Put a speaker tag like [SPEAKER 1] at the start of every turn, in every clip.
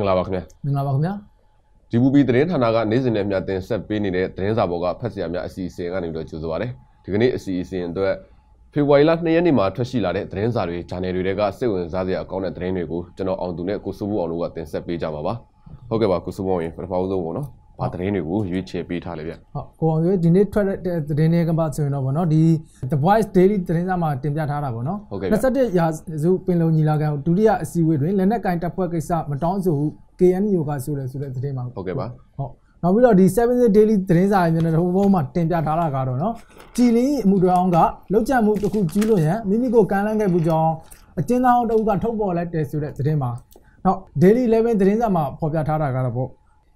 [SPEAKER 1] မင်္ဂလာပါခင်ဗျာ
[SPEAKER 2] မင်္ဂလာပါခင်ဗျာ
[SPEAKER 1] ဒီဘူပီသတင်းဌာနကနေ့စဉ်နဲ့မျှတင်ဆက်ပေးနေတဲ့သတင်းစာပေါ်ကဖတ်စရာများအစီအစဉ်ကနေပြီးတော့ကြိုဆိုပါရစေဒီကနေ့အစီအစဉ်အတွက်ဖေဖော်ဝါရီလ2ရက်နေ့မှာထွက်ရှိလာတဲ့သတင်းစာတွေဂျာနယ်တွေကစိတ်ဝင်စားစရာအကောင်းတဲ့သတင်းတွေကိုကျွန်တော်အောင်သူနဲ့ကိုစိုးဘူးအောင်တို့ကတင်ဆက်ပေးကြပါပါဟုတ်ကဲ့ပါကိုစိုးဘူးအောင်ရင်ပထမဆုံးပေါ့နော် ဘာသတင်းတွေကိုရွေးချယ်ပေးထားလဲဗျ
[SPEAKER 2] ဟုတ်ကိုအောင်ရွေးဒီနေ့ထွက်တဲ့သတင်းတွေကပါဆိုရင်တော့ဗောနော်ဒီ The Voice Daily သတင်းစာမှာတင်ပြထားတာဗောနော်21ရာစုပင်လုံညီလာခံဒုတိယအစည်းအဝေးတွင်လက်နက်ကင်တပ်ဖွဲ့ကိစ္စမတောင်းဆိုဘူး KNU ကဆိုတယ်ဆိုတဲ့သတင်းမှာ
[SPEAKER 1] ဟုတ်ကဲ့ပါ
[SPEAKER 2] ဟုတ်နောက်ပြီးတော့ဒီ7 day daily သတင်းစာမျက်နှာတစ်ခုမှာတင်ပြထားတာကတော့နော်ကြည်လင်းအမှုတော်အောင်ကလောက်ကျမှုတစ်ခုကျူးလွန်ရန်မိမိကိုကမ်းလှမ်းခဲ့မှုကြောင့်အကျဉ်းသားတအုပ်ကထုတ်ပေါ်လိုက်တယ်ဆိုတဲ့သတင်းမှာနောက် daily 11သတင်းစာမှာဖော်ပြထားတာကတော့ပေါ့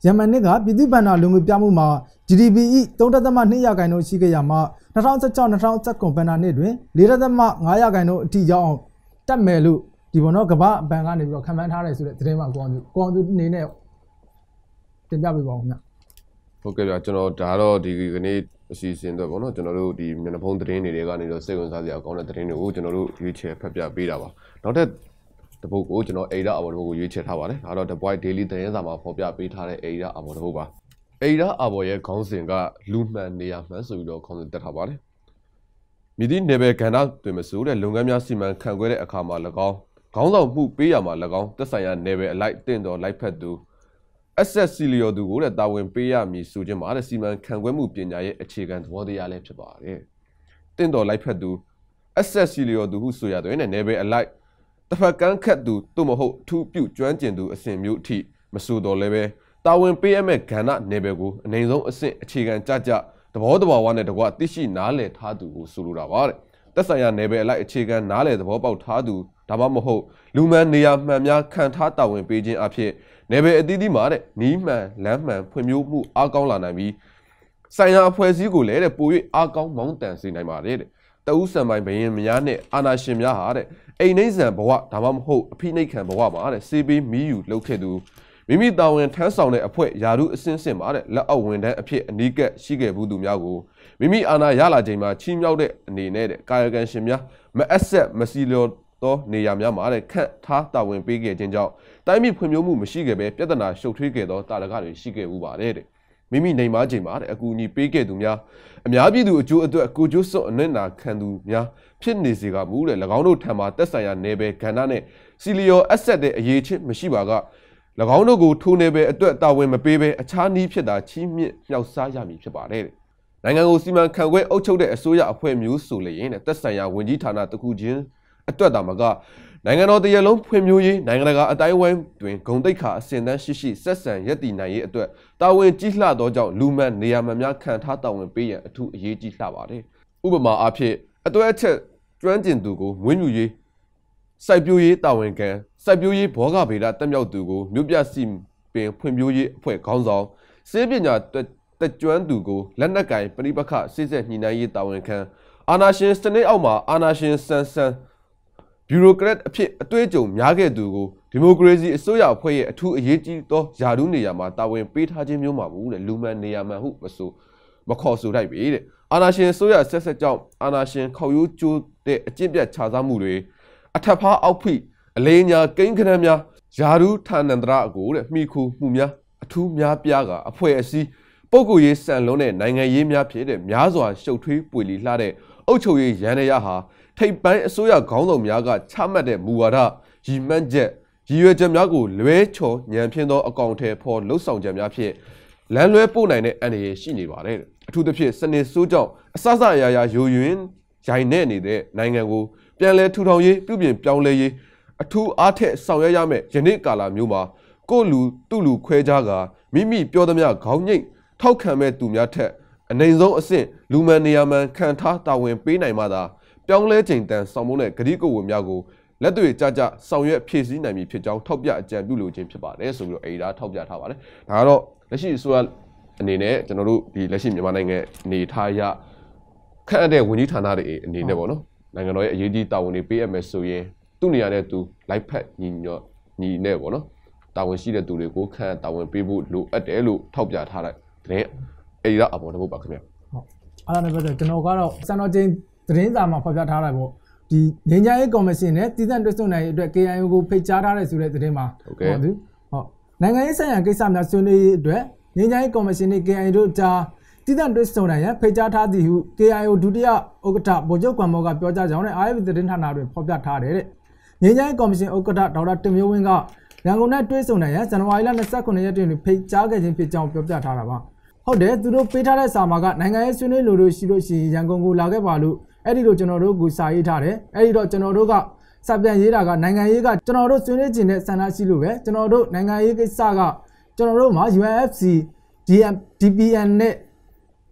[SPEAKER 2] ယမန်နှစ်ကပြည်သူ့ဗန္ဒာလူငွေပြမှုမှာ GDP ၏3.2ရာခိုင်နှုန်းရှိခဲ့ရမှာ2016-2019ဗန္ဒာနှစ်တွင်4.5ရာခိုင်နှုန်းအထိရောက်အောင်တက်မယ်လို့ဒီဘောနော်ကမ္ဘာဘဏ်ကနေပြီးတော့ခံမှန်းထားတယ်ဆိုတဲ့သတင်းမှာကိုအောင်သူကိုအောင်သူအနေနဲ့တင်ပြပေးပါဦးခင်ဗျ
[SPEAKER 1] ဟုတ်ကဲ့ဗျကျွန်တော်ဒါတော့ဒီကနေ့အစီအစဉ်အတွက်ပေါ့နော်ကျွန်တော်တို့ဒီမျက်နှာဖုံးသတင်းတွေကနေတော့စိတ်ဝင်စားစရာကောင်းတဲ့သတင်းတွေကိုကျွန်တော်တို့ရွေးချယ်ဖတ်ပြပေးတာပါနောက်ထပ် တပုတ်ကိုကျွန်တော်အိဒါအဘော်တပုတ်ကိုရွေးချယ်ထားပါတယ်ဒါတော့ The Boy Daily သတင်းစာမှာဖော်ပြပေးထားတဲ့အိဒါအဘော်တပုတ်ပါအိဒါအဘော်ရဲ့ခေါင်းစဉ်ကလူမှန်နေရမှန်ဆိုပြီးတော့ခေါင်းစဉ်တက်ထားပါတယ်မြည်သည့်နယ်ပယ်ကဏ္ဍတွင်မဆိုတဲ့လုပ်ငန်းများစီမံခန့်ခွဲတဲ့အခါမှာ၎င်းခေါင်းဆောင်မှုပေးရမှာ၎င်းသက်ဆိုင်ရာနယ်ပယ်အလိုက်တင့်တော်လိုက်ဖက်သူ asset စီလီယောသူကိုတဲ့တာဝန်ပေးရမည်ဆိုခြင်းမှာတဲ့စီမံခန့်ခွဲမှုပညာရဲ့အခြေခံသဘောတရားလည်းဖြစ်ပါတယ်။တင့်တော်လိုက်ဖက်သူ asset စီလီယောသူဟုဆိုရတဲ့နယ်ပယ်အလိုက် တစ်ဖက်ကန်းခတ်သူသို့မဟုတ်ထူးပြုကျွမ်းကျင်သူအစဉ်မျိုးအထိမဆိုတော့လည်းပဲတာဝန်ပေးရမယ့်ကဏ္ဍနယ်ပယ်ကိုအနေဆုံးအဆင့်အခြေခံကြကြသဘောတဘာဝနဲ့တကွသိရှိနားလည်ထားသူကိုဆိုလိုတာပါတဲ့။သက်ဆိုင်ရာနယ်ပယ်အလိုက်အခြေခံနားလည်သဘောပေါက်ထားသူဒါမှမဟုတ်လူမှန်နေရာမှန်များခံထားတာဝန်ပေးခြင်းအဖြစ်နယ်ပယ်အသီးသီးမှာတဲ့နီးမှန်လမ်းမှန်ဖွံ့ဖြိုးမှုအားကောင်းလာနိုင်ပြီးဆိုင်ရာအဖွဲ့အစည်းကိုလည်းတဲ့ပို၍အားကောင်းမောင်းတန်စေနိုင်ပါတယ်တဲ့တအူးဆံပိုင်ဘရင်များနဲ့အာနာရှင်များဟာတဲ့ အိမ်နှိမ့်ဆန်ဘဝဒါမှမဟုတ်အဖိနှိတ်ခံဘဝမှာတဲ့စေးပေးမီးယူလုပ်ခဲ့သူမိမိတာဝန်ထမ်းဆောင်တဲ့အဖွဲ့ယာရုအစင်းစင်မှာတဲ့လက်အောက်ဝန်ထမ်းအဖြစ်အနီးကပ်ရှိခဲ့ဘူးသူများကိုမိမိအာဏာရလာချိန်မှာချီးမြှောက်တဲ့အနေနဲ့တဲ့ကာယကံရှင်များမအပ်ဆက်မစီလျော်သောနေရာများမှာတဲ့ခန့်ထားတာဝန်ပေးခဲ့ခြင်းကြောင့်တိုင်းပြည်ဖွံ့ဖြိုးမှုမရှိခဲ့ပဲပြဿနာရှုပ်ထွေးခဲ့သောတာရကတွေရှိခဲ့ဦးပါတယ်တဲ့ မိမိနေမချိန်မှာတဲ့အကူအညီပေးခဲ့သူများအများပြည်သူအကျိုးအတွက်ကိုကျိုးစွန့်အနစ်နာခံသူများဖြစ်နေစေကမူတဲ့၎င်းတို့ထံမှာတက်ဆိုင်ရာနယ်ပယ်ကဏ္ဍနဲ့စီလီယောအဆက်တဲ့အရေးချင်းမရှိပါက၎င်းတို့ကိုထိုးနယ်ပယ်အတွက်တာဝန်မပေးဘဲအခြားနည်းဖြစ်တာချီးမြှင့်မြောက်စားရမည်ဖြစ်ပါတယ်တဲ့နိုင်ငံကိုစီမံခန့်ခွဲအုပ်ချုပ်တဲ့အစိုးရအဖွဲ့မျိုးဆိုလျင်တဲ့တက်ဆိုင်ရာဝန်ကြီးဌာနတစ်ခုချင်းအတွက်တာမက နိုင်ငံတော်တရလုံးဖွံ့ဖြိုးရေးနိုင်ငံတကာအတိုင်းဝိုင်းတွင်ဂုံတိတ်ခါအစဉ်တန်းရှိရှိဆက်ဆံရည်တည်နိုင်ရေးအတွက်တာဝန်ကြီးလှသောကြောင့်လူမှန်နေရာမှန်များခံထားတာဝန်ပေးရန်အထူးအရေးကြီးလှပါတယ်။ဥပမာအားဖြင့်အတွဲအချက်ကျွမ်းကျင်သူကိုမွေးမြူရေးစိုက်ပျိုးရေးတာဝန်ခံစိုက်ပျိုးရေးဘောဂဗေဒတက်မြောက်သူကိုမြို့ပြစီပင်ဖွံ့ဖြိုးရေးအဖွဲ့ခေါင်းဆောင်စေပညာတက်ကျွမ်းသူကိုလက်နက်ကင်ပြိပခစိစက်ညှိနှိုင်းရေးတာဝန်ခံအာနာရှင်စနစ်အောက်မှာအာနာရှင်ဆန်ဆန် ဘျူရိုကရက်အဖြစ်အတွေ့အကြုံများခဲ့သူကိုဒီမိုကရေစီအစိုးရအဖွဲ့ရဲ့အထူးအရေးကြီးသောယာဒူးနေရာမှာတာဝန်ပေးထားခြင်းမျိုးမှာဘူးတဲ့လူမှန်နေရာမှန်ဟုမဆိုမခေါ်ဆိုလိုက်ပြီတဲ့အာနာရှင်အစိုးရဆက်ဆက်ကြောင့်အာနာရှင်ခေါရိုးကျိုးတဲ့အကျင့်ပြတ်ခြားစားမှုတွေအထက်ဖားအောက်ဖိအလေးညာကိန်းခဏများယာဒူးဌာနန္တရအကိုတဲ့မိခုမှုများအထူးများပြားကအဖွဲ့အစည်းပုဂ္ဂိုလ်ရေးဆန်လုံးတဲ့နိုင်ငံရေးများဖြစ်တဲ့များစွာရှုပ်ထွေးပွေလီလှတဲ့ အုပ်ချုပ်ရေးရန်ရရဟာထိပ်ပိုင်းအစိုးရခေါင်းဆောင်များကချမှတ်တဲ့မူဝါဒရည်မှန်းချက်ရည်ရွယ်ချက်များကိုလွဲချော်ညံဖြင်းသောအကောင့်ထဲပေါ်လှုပ်ဆောင်ချက်များဖြင့်လမ်းလွဲပို့နိုင်တဲ့အန္တရာယ်ရှိနေပါတယ်အထူးသဖြင့်စနစ်ဆိုးကြောင့်အစစအရာရာယိုယွင်းရိုင်နေနေတဲ့နိုင်ငံကိုပြန်လည်ထူထောင်ရေးပြုပြင်ပြောင်းလဲရေးအထူးအားထက်ဆောင်ရွက်ရမယ့်ယနေ့ကာလမျိုးမှာကိုလူသူ့လူခွဲခြားကမိမိပြောသမျှခေါင်းညိတ်ထောက်ခံမဲ့သူများထက် အနေဆုံးအဆင့်လူမှန်နေရာမှန်ခံထားတာဝန်ပေးနိုင်မှသာပြောင်းလဲချိန်တန်ဆောင်မုန်းတဲ့ဂရိကိုယ်ဝင်များကိုလက်တွေ့ကြကြဆောင်ရွက်ဖြည့်ဆည်းနိုင်ပြီဖြစ်ကြောင်းထောက်ပြအကြံပြုလိုခြင်းဖြစ်ပါတယ်ဆိုပြီးတော့အေဒါထောက်ပြထားပါတယ်ဒါကတော့လက်ရှိအစိုးရအနေနဲ့ကျွန်တော်တို့ဒီလက်ရှိမြန်မာနိုင်ငံနေထားရခန့်အပ်တဲ့ဝန်ကြီးဌာနတွေအနေနဲ့ပေါ့နော်နိုင်ငံတော်ရဲ့အရေးကြီးတာဝန်တွေပေးအပ်မယ်ဆိုရင်သူ့နေရာနဲ့သူလိုက်ဖက်ညီညွတ်ညီနဲ့ပေါ့နော်တာဝန်ရှိတဲ့သူတွေကိုခန့်တာဝန်ပေးဖို့လိုအပ်တယ်လို့ထောက်ပြထားတဲ့တဲ့ အေဒါအပေါ်တစ်ပုတ်ပါခင်ဗျ
[SPEAKER 2] ဟုတ်အဲ့ဒါနဲ့ပတ်သက်ကျွန်တော်ကတော့စံတော်ချင်းသတင်းစာမှာဖော်ပြထားတာပေါ့ဒီငင်းကြရေးကော်မရှင်နဲ့တည်တံ့တွဲဆုံနိုင်ရေးအတွက် KIO ကိုဖိတ်ကြားထားတယ်ဆိုတဲ့သတင်းမှာ
[SPEAKER 1] ဟုတ်ကဲ့
[SPEAKER 2] သူဟုတ်နိုင်ငံရေးဆိုင်ရာကိစ္စများဆွေးနွေးရေးအတွက်ငင်းချိုင်းကော်မရှင်နှင့် KIA တို့ကြားတည်တံ့တွဲဆုံနိုင်ရန်ဖိတ်ကြားထားသည်ဟု KIO ဒုတိယဥက္ကဋ္ဌဗိုလ်ချုပ်ကွမ်မောကပြောကြားကြောင်းနဲ့ IFP သတင်းဌာနတွင်ဖော်ပြထားတယ်တဲ့ငင်းချိုင်းကော်မရှင်ဥက္ကဋ္ဌဒေါက်တာတင်မျိုးဝင်းကရန်ကုန်နဲ့တွဲဆုံနိုင်ရန်ဇန်နဝါရီလ29ရက်တွင်ဖိတ်ကြားခဲ့ခြင်းဖြစ်ကြောင်းပြောပြထားတာပါ ဟုတ်တယ်သူတို့ပေးထားတဲ့စာမှာကနိုင်ငံရေးဆွေးနွေးလိုလို့ရှိလို့ရှိရင်ရန်ကုန်ကိုလာခဲ့ပါလို့အဲ့ဒီလိုကျွန်တော်တို့ကိုစာရေးထားတယ်အဲ့ဒီတော့ကျွန်တော်တို့ကစပြန်ရေးတာကနိုင်ငံရေးကကျွန်တော်တို့ဆွေးနွေးခြင်းနဲ့ဆန္ဒရှိလို့ပဲကျွန်တော်တို့နိုင်ငံရေးကိစ္စကကျွန်တော်တို့မှာ UNFC DM DPN နဲ့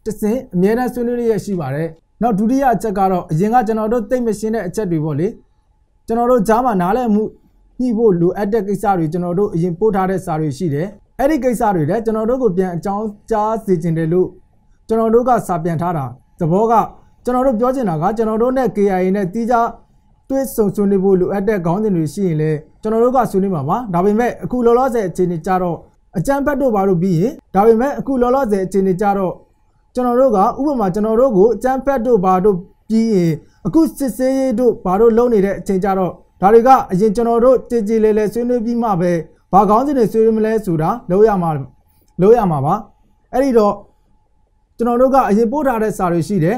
[SPEAKER 2] တစင်အများနဲ့ဆွေးနွေးရရှိပါတယ်နောက်ဒုတိယအချက်ကတော့အရင်ကကျွန်တော်တို့သိမ့်မရှင်းတဲ့အချက်တွေပေါ့လေကျွန်တော်တို့ကြားမှာနားလည်မှုညှိဖို့လိုအပ်တဲ့ကိစ္စတွေကျွန်တော်တို့အရင်ပို့ထားတဲ့စာတွေရှိတယ် အဲ့ဒီကိစ္စတွေလည်းကျွန်တော်တို့ကိုပြန်အကြောင်းကြားစေချင်တယ်လို့ကျွန်တော်တို့ကစာပြန်ထားတာသဘောကကျွန်တော်တို့ပြောချင်တာကကျွန်တော်တို့နဲ့ KIA နဲ့တီးခြားတွေးဆုံဆွေးနွေးဖို့လိုအပ်တဲ့ခေါင်းစဉ်တွေရှိရင်လည်းကျွန်တော်တို့ကဆွေးနွေးမှာပါဒါပေမဲ့အခုလောလောဆယ်အခြေအနေကြတော့အကြမ်းဖက်တို့ဘာလို့ပြီးရင်ဒါပေမဲ့အခုလောလောဆယ်အခြေအနေကြတော့ကျွန်တော်တို့ကဥပမာကျွန်တော်တို့ကိုအကြမ်းဖက်တို့ဘာတို့ပြီးရင်အခုစစ်ဆေးရေးတို့ဘာတို့လုပ်နေတဲ့အချိန်ကြတော့ဒါတွေကအရင်ကျွန်တော်တို့တည်ကြည်လေလေဆွေးနွေးပြီးမှပဲ ဘာကောင်းစဉ်တွေဆွေးနွေးမလဲဆိုတာလုပ်ရမှာလုပ်ရမှာပါအဲ့ဒီတော့ကျွန်တော်တို့ကအရင်ပို့ထားတဲ့စာတွေရှိတယ်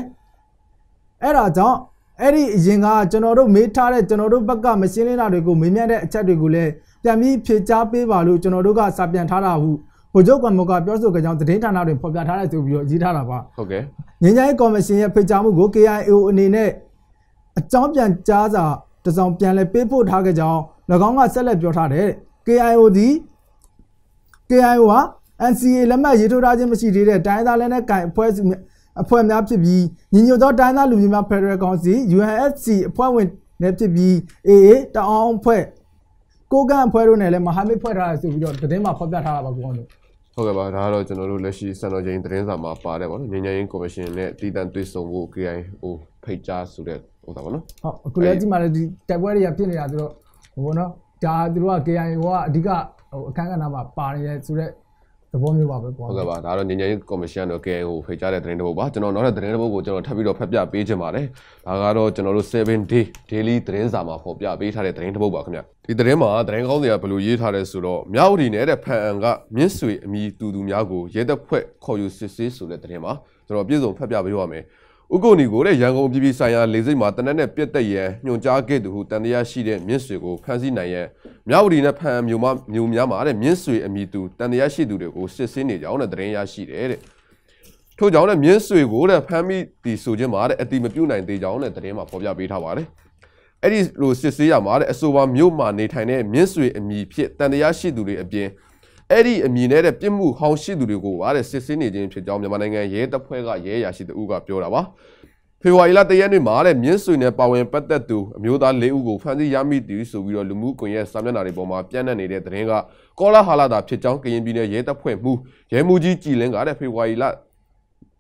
[SPEAKER 2] အဲ့ဒါကြောင့်အဲ့ဒီအရင်ကကျွန်တော်တို့မေးထားတဲ့ကျွန်တော်တို့ဘက်ကမရှင်းလင်းတာတွေကိုမေးမြန်းတဲ့အချက်တွေကိုလည်းပြန်ပြီးဖြေကြားပေးပါလို့ကျွန်တော်တို့ကစာပြန်ထားတာဟုဗိုလ်ချုပ်ကမောကပြောဆိုကြကြောင်းသတင်းဌာနတွေဖော်ပြထားတယ်ဆိုပြီးတော့ရေးထားတာပါ
[SPEAKER 1] ဟုတ်ကဲ့
[SPEAKER 2] ငင်းချိုင်းကော်မရှင်ရဲ့ဖိတ်ကြားမှုကို KIO အနေနဲ့အကြောင်းပြန်ကြားစာတစ်စောင်ပြန်လဲပေးပို့ထားကြကြောင်း၎င်းကဆက်လက်ပြောထားတယ် KIO သည် KIO ဟာ NCA လက်မှတ်ရေးထိုးထားခြင်းမရှိသေးတဲ့တိုင်းသားလက်နက်ကိုင်အဖွဲ့စုအဖွဲ့များဖြစ်ပြီးညီညွတ်သောတိုင်းသားလူမျိုးများ Federal Council UNFC အဖွဲ့ဝင်နဲ့ဖြစ်ပြီး AA တအောင်အဖွဲ့ကိုကန့်အဖွဲ့တို့နဲ့လည်းမဟာမိတ်ဖွဲ့ထားတယ်ဆိုပြီးတော့သတင်းမှာဖော်ပြထားတာပါကိုအောင်တို့
[SPEAKER 1] ဟုတ်ကဲ့ပါဒါကတော့ကျွန်တော်တို့လက်ရှိစံတော်ချိန်သတင်းစာမှာပါတယ်ဗောနော်ငញ្ញရင်ကော်မရှင်နဲ့တည်တံ့တွေ့ဆုံဖို့ KIO ဖိတ်ကြားဆိုတဲ့ဟိုတာဗောနော်
[SPEAKER 2] ဟုတ်အခုလည်းကြည့်မှလည်းဒီတိုက်ပွဲတွေကဖြစ်နေတာဆိုတော့ဟိုဘောနော် ဒါသူတို့က KIA ကအဓိကဟိုအခန်းကဏ္ဍမှာပါနေတယ်ဆိုတော့သဘောမျိုးပါပဲကွာ
[SPEAKER 1] ဟုတ်ကဲ့ပါဒါကတော့ငញ្ញရင်ကော်မရှင်တို့ KIO ဖိတ်ကြားတဲ့သတင်းတစ်ပုဒ်ပါကျွန်တော်နောက်တဲ့သတင်းတစ်ပုဒ်ကိုကျွန်တော်ထပ်ပြီးတော့ဖတ်ပြပေးခြင်းပါတယ်ဒါကတော့ကျွန်တော်တို့7 day daily သတင်းစာမှာဖော်ပြပေးထားတဲ့သတင်းတစ်ပုဒ်ပါခင်ဗျဒီသတင်းမှာသတင်းကောင်းတွေကဘယ်လိုရေးထားလဲဆိုတော့မြောက်ဒီနယ်တဲ့ဖန်အန်ကမြင့်ဆွေအမီတူတူများကိုရဲတပ်ဖွဲ့ခေါ်ယူစစ်ဆေးဆိုတဲ့သတင်းပါကျွန်တော်ပြည်စုံဖတ်ပြပေးပါမယ် ဥက္ကိုနီကိုတဲ့ရန်ကုန်ပြည်ပြည်ဆိုင်ရာလေဆိပ်မှာတနက်နဲ့ပြက်တက်ရန်ညွှန်ကြားခဲ့သူဟုတန်တရားရှိတဲ့မြင့်ဆွေကိုဖမ်းဆီးနိုင်ရန်မြောက်ဝတီနဲ့ဖန်မျိုးမမျိုးများမှာတဲ့မြင့်ဆွေအမည်သူတန်တရားရှိသူတွေကိုစစ်ဆေးနေကြောင်းတဲ့သတင်းရရှိတယ်တဲ့ထို့ကြောင့်လည်းမြင့်ဆွေကိုတဲ့ဖမ်းမိတီဆိုခြင်းမှာတဲ့အတိမပြုတ်နိုင်သေးကြောင်းတဲ့သတင်းမှာဖော်ပြပေးထားပါတယ်အဲ့ဒီလိုစစ်ဆေးရမှာတဲ့အဆိုပါမြို့မှာနေထိုင်တဲ့မြင့်ဆွေအမည်ဖြစ်တန်တရားရှိသူတွေအပြင် အဲ့ဒီအမည်နဲ့တဲ့ပြစ်မှုဟောင်းရှိသူတွေကိုပါတဲ့စစ်ဆေးနေခြင်းဖြစ်ကြောင်းမြန်မာနိုင်ငံရဲတပ်ဖွဲ့ကရဲအရာရှိတဦးကပြောတာပါဖေဖော်ဝါရီလတရက်နေ့မှာတဲ့မြင်းဆွေနဲ့ပါဝင်ပတ်သက်သူအမျိုးသား၄ဦးကိုဖမ်းဆီးရမိသူဆိုပြီးတော့လူမှုကွန်ရက်စာမျက်နှာတွေပေါ်မှာပြန့်နှံ့နေတဲ့သတင်းကကောလာဟာလာတာဖြစ်ကြောင်းကရင်ပြည်နယ်ရဲတပ်ဖွဲ့မှူးရဲမှူးကြီးကြည်လင်းကတဲ့ဖေဖော်ဝါရီလ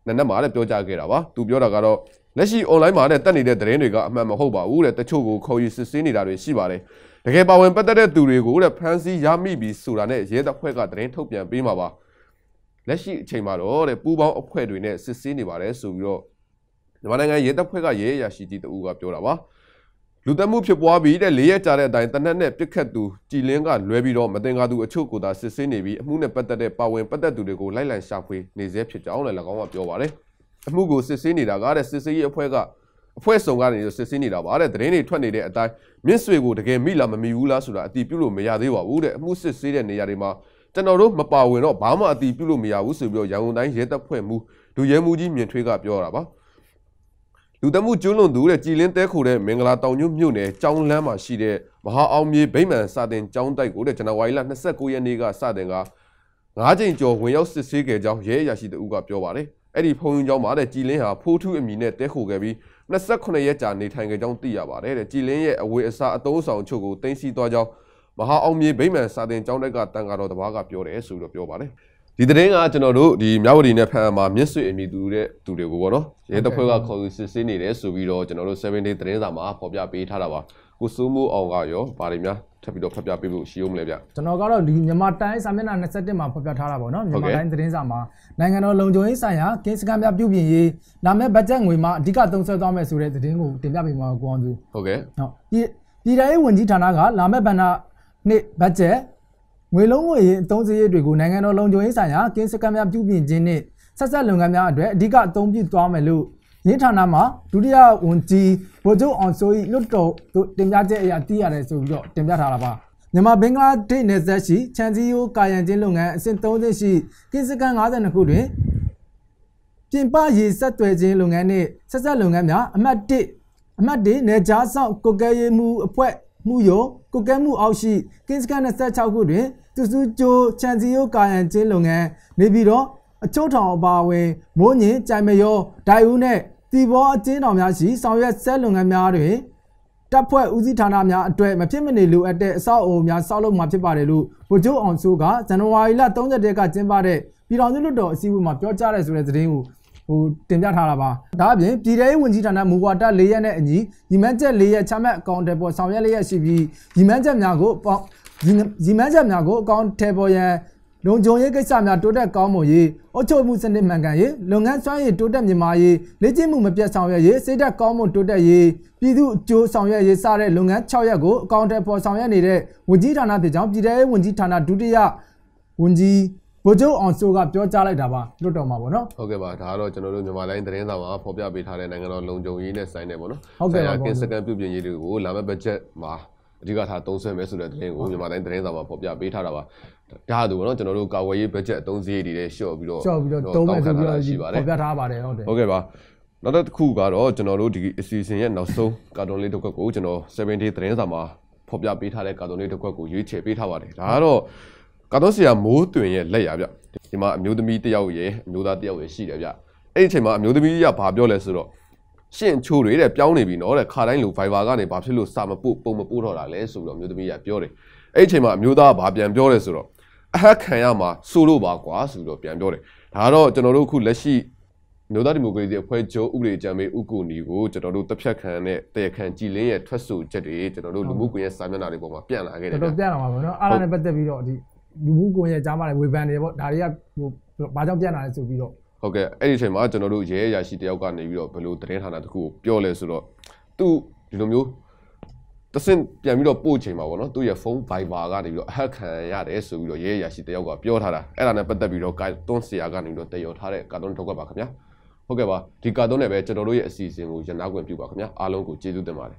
[SPEAKER 1] နနက်မှာတဲ့ပြောကြားခဲ့တာပါသူပြောတာကတော့လက်ရှိ online မှာတဲ့တက်နေတဲ့သတင်းတွေကအမှန်မဟုတ်ပါဘူးတဲ့တချို့ကိုခေါ်ယူစစ်ဆေးနေတာတွေရှိပါတယ် တကယ်ပါဝင်ပတ်သက်တဲ့သူတွေကိုတဲ့ဖမ်းဆီးရမိပြီဆိုတာနဲ့ရဲတပ်ဖွဲ့ကသတင်းထုတ်ပြန်ပေးမှာပါလက်ရှိအချိန်မှာတော့တဲ့ပူးပေါင်းအဖွဲ့တွေနဲ့စစ်ဆေးနေပါတယ်ဆိုပြီးတော့မြန်မာနိုင်ငံရဲတပ်ဖွဲ့ကရဲအရာရှိကြီးတဦးကပြောတာပါလူတက်မှုဖြစ်ပွားပြီးတဲ့၄ရက်ကြာတဲ့အတိုင်းတနက်နဲ့ပြစ်ခတ်သူကြည်လင်းကလွဲပြီးတော့မတင်ကားသူအချို့ကိုသာစစ်ဆေးနေပြီးအမှုနဲ့ပတ်သက်တဲ့ပါဝင်ပတ်သက်သူတွေကိုလိုက်လံရှာဖွေနေစေဖြစ်ကြောင်းလည်း၎င်းကပြောပါတယ်အမှုကိုစစ်ဆေးနေတာကတဲ့စစ်ဆေးရေးအဖွဲ့က အဖွဲ့စုံကနေစစ်ဆေးနေတာပါတဲ့သတင်းတွေထွက်နေတဲ့အတိုင်းမြင့်ဆွေကိုတကယ်မိလားမမိဘူးလားဆိုတာအတိပြုလို့မရသေးပါဘူးတဲ့အမှုစစ်ဆေးတဲ့နေရာတွေမှာကျွန်တော်တို့မပါဝင်တော့ဘာမှအတိပြုလို့မရဘူးဆိုပြီးတော့ရန်ကုန်တိုင်းရဲတပ်ဖွဲ့မှူးဒုရဲမှူးကြီးမြင့်ထွေးကပြောတာပါလူတမှုကျွလွန်သူတဲ့ကြည်လင်းတဲခိုတဲ့မင်္ဂလာတောင်ညွတ်မြို့နယ်ကျောင်းလမ်းမှာရှိတဲ့မဟာအောင်မြေဗိမ္မာန်စာတင်ကျောင်းတိုက်ကိုတဲ့ဇန်နဝါရီလ29ရက်နေ့ကစတင်က၅ချိန်ကျော်ဝင်ရောက်စစ်ဆေးခဲ့ကြောင်းရဲအရာရှိတဦးကပြောပါတယ်အဲ့ဒီဖုံယုံကျောင်းမှာတဲ့ကြည်လင်းဟာဖိုးထုအမည်နဲ့တဲခိုခဲ့ပြီး 28ရက်ကြာနေထိုင်ခဲ့ကြောင်းသိရပါတယ်တဲ့ကြည်လင်းရဲ့အဝေးအစားအသုံးဆောင်ချုပ်ကိုတင်စီသွားကြောင်းမဟာအောင်မြေဗိမ္မာန်စာတင်ကျောင်းတိုက်ကတန်ဃာတော်တပါးကပြောတယ်ဆိုပြီးတော့ပြောပါတယ်ဒီသတင်းကကျွန်တော်တို့ဒီမြဝတီနဲ့ဖန်မှာမြစ်ဆွေအမည်သူတဲ့သူတွေကိုပေါ့နော်ရဲတပ်ဖွဲ့ကခေါ်ယူစစ်ဆေးနေတယ်ဆိုပြီးတော့ကျွန်တော်တို့7 day သတင်းစာမှာဖော်ပြပေးထားတာပါ ကိုစိုးမိုးအောင်ကရောဗာတွေများထပ်ပြီးတော့ဖတ်ပြပေးဖို့ရှိဦးမလဲဗျ
[SPEAKER 2] ကျွန်တော်ကတော့ဒီမြန်မာတိုင်းစာမျက်နှာ27မှာဖော်ပြထားတာပေါ့နော်
[SPEAKER 1] ဟုတ်
[SPEAKER 2] မြန်မာ
[SPEAKER 1] ကဲ့
[SPEAKER 2] တိုင်းသတင်းစာမှာနိုင်ငံတော်လုံခြုံရေးဆိုင်ရာကင်းစကန်များပြုပြင်ရေးလာမယ့်ဘတ်ဂျက်ငွေမှာအဓိကသုံးစွဲသွားမယ်ဆိုတဲ့သတင်းကိုတင်ပြပေးမှာကိုအောင်သူ
[SPEAKER 1] ဟုတ်ကဲ့
[SPEAKER 2] ဟုတ်ဒီပြည်ထောင်ရေးဝန်ကြီးဌာနကလာမယ့်ဘဏ္ဍာနှစ်ဘတ်ဂျက်ငွေလုံးငွေရင်အသုံးစရိတ်တွေကိုနိုင်ငံတော်လုံခြုံရေးဆိုင်ရာကင်းစကမ်းများပြုပြင်ခြင်းနှင့်ဆက်ဆက်လုပ်ငန်းများအတွက်အဓိကအသုံးပြုသွားမယ်လို့ရင်းဌာနမှဒုတိယဝန်ကြီး ဗိုလ်ချုပ်အောင်စိုး၏လွတ်တော်သို့တင်ပြချက်အရသိရတယ်ဆိုပြီးတော့တင်ပြထားတာပါမြန်မာဘင်္ဂလားဒေ့ရှ်နယ်စပ်ရှိချန်စီယိုကာယံချင်းလုပ်ငန်းအဆင့်3ဆင့်ရှိကင်းစကမ်း52ခုတွင်ပြင်ပရေဆက်သွယ်ခြင်းလုပ်ငန်းနှင့်ဆက်ဆက်လုပ်ငန်းများအမှတ်1အမှတ်1နေကြားဆောင်ကုတ်ကဲရေးမှုအဖွဲ့မှုယုံကုတ်ကဲမှုအောက်ရှိကင်းစကန်26ခုတွင်သူစုကျိုးချန်စီယိုကာယံချင်းလုပ်ငန်းနေပြီးတော့အချို့ထောင်အပါအဝင်မိုးညင်ကြိုင်မရောဒိုင်ဦးနှင့် တီဘောအကျဉ်းထောင်များရှိဆောင်ရွက်ဆက်လုပ်ငန်းများတွင်တပ်ဖွဲ့ဦးစီးဌာနများအတွက်မဖြစ်မနေလိုအပ်တဲ့အဆောက်အအုံများဆောက်လုပ်မှာဖြစ်ပါတယ်လို့ဗိုလ်ချုပ်အောင်စိုးကဇန်နဝါရီလ30ရက်ကကျင်းပတဲ့ပြည်တော်စုလွှတ်တော်အစည်းအဝေးမှာပြောကြားရဲဆိုတဲ့သတင်းကိုဟိုတင်ပြထားတာပါဒါအပြင်ပြည်ထောင်ရေးဝန်ကြီးဌာနမူဝါဒ၄ရက်နဲ့အညီညီမန်းချက်၄ရက်ချမှတ်အကောင့်တွေပေါ်ဆောင်ရွက်လျက်ရှိပြီးညီမန်းချက်များကိုပေါင်းညီမန်းချက်များကိုအကောင့်ထဲပေါ်ရန် လုံခြုံရေးကိစ္စများတိုးတက်ကောင်းမွန်ရေးအုပ်ချုပ်မှုစနစ်မှန်ကန်ရေးလုပ်ငန်းစွမ်းရည်တိုးတက်မြင့်မားရေးလေ့ကျင့်မှုမပြတ်ဆောင်ရွက်ရေးစိတ်ဓာတ်ကောင်းမွန်တိုးတက်ရေးပြည်သူအကျိုးဆောင်ရွက်ရေးစတဲ့လုပ်ငန်း6ရပ်ကိုအကောင့်ထဲပေါ်ဆောင်ရွက်နေတဲ့ဝန်ကြီးဌာနဖြစ်ကြောင်းပြည်ထောင်ရေးဝန်ကြီးဌာနဒုတိယဝန်ကြီးဗိုလ်ချုပ်အောင်စိုးကပြောကြားလိုက်တာပါလွတ်တော်မှာပေါ့နော်
[SPEAKER 1] ဟုတ်ကဲ့ပါဒါကတော့ကျွန်တော်တို့မြန်မာတိုင်းသတင်းစာမှာဖော်ပြပေးထားတဲ့နိုင်ငံတော်လုံခြုံရေးနဲ့ဆိုင်တယ်ပေါ့နော်
[SPEAKER 2] ဟုတ်ကဲ့ပါ
[SPEAKER 1] ကင်းစကန်ပြုပြင်ရေးတွေကိုလာမယ့်ဘတ်ဂျက်မှာအဓိကထားသုံးစွဲမယ်ဆိုတဲ့သတင်းကိုမြန်မာတိုင်းသတင်းစာမှာဖော်ပြပေးထားတာပါ ဒါဟာသူပေါ့နော်ကျွန်တော်တို့ကာဝယ်ရေးဘတ်ဂျက်အသုံးစရိတ်တွေလည်းလျှော့ပြီးတော့
[SPEAKER 2] ကြောက်ပြီးတော့တုံးမယ်ဆိုပြီးတော့
[SPEAKER 1] ရှိပါတယ်
[SPEAKER 2] ပေါ်ပြထားပါတယ်ဟုတ်တယ်
[SPEAKER 1] ဟုတ်ကဲ့ပါနောက်တစ်ခုကတော့ကျွန်တော်တို့ဒီအစီအစဉ်ရဲ့နောက်ဆုံးကာတွန်လေးတစ်ခွက်ကိုကျွန်တော်7 day သတင်းစာမှာဖော်ပြပေးထားတဲ့ကာတွန်လေးတစ်ခွက်ကိုရွေးချယ်ပေးထားပါတယ်ဒါကတော့ကာတွန်ဆရာမိုးတွင်ရဲ့လက်ရဗျဒီမှာအမျိုးသမီးတစ်ယောက်ရယ်အမျိုးသားတစ်ယောက်ရယ်ရှိတယ်ဗျအဲ့ဒီအချိန်မှာအမျိုးသမီးကဘာပြောလဲဆိုတော့ရှင့်ချိုးတွေတဲ့ပြောင်းနေပြီနော်တဲ့ခါတိုင်းလူ Viber ကနေဘာဖြစ်လို့စာမပို့ပုံမပို့တော့တာလဲဆိုပြီးတော့အမျိုးသမီးကပြောတယ်အဲ့ဒီအချိန်မှာအမျိုးသားကဘာပြန်ပြောလဲဆိုတော့ အဟက်ခံရမှာစိုးလို့ပါကွာဆိုပြီးတော့ပြန်ပြောတယ်ဒါကတော့ကျွန်တော်တို့အခုလက်ရှိမြို့သားဒီမိုကရေစီအဖွဲ့ချုပ်ဥပဒေကြံပေးဥက္ကိုနီကိုကျွန်တော်တို့တပ်ဖြတ်ခံတဲ့တရားခံကြည်လင်းရဲ့ထွက်ဆိုချက်တွေကျွန်တော်တို့လူမှုကွန်ရက်စာမျက်နှာတွေပေါ်မှာပြန့်လာခဲ့တယ်
[SPEAKER 2] တော်
[SPEAKER 1] ဗျ
[SPEAKER 2] တော်ပြန့်လာမှာပေါ့နော်အားလည်းပတ်သက်ပြီးတော့ဒီလူမှုကွန်ရက်ကြားမှာလည်းဝေဖန်နေပေါ့ဒါတွေကဟိုဘာကြောင့်ပြန့်လာလဲဆိုပြီးတော့
[SPEAKER 1] ဟုတ်ကဲ့အဲ့ဒီအချိန်မှာကျွန်တော်တို့ရဲရဲရရှိတယောက်ကနေပြီးတော့ဘယ်လိုသတင်းဌာနတစ်ခုကိုပြောလဲဆိုတော့သူဒီလိုမျိုး တဆင့်ပြန်ပြီးတော့ပို့ချိန်မှာပေါ့နော်သူရဲ့ဖုန်း Viber ကနေပြီးတော့အဟက်ခံရတယ်ဆိုပြီးတော့ရဲရဲရရှိတယောက်ကပြောထားတာအဲ့ဒါနဲ့ပတ်သက်ပြီးတော့ကာတွန်းဆရာကနေပြီးတော့တည်ရောထားတဲ့ကာတွန်းထုတ်ကပ်ပါခင်ဗျာဟုတ်ကဲ့ပါဒီကာတွန်းနဲ့ပဲကျွန်တော်တို့ရဲ့အစီအစဉ်ကိုရန်နာခွင့်ပြုပါခင်ဗျာအားလုံးကိုကျေးဇူးတင်ပါတယ်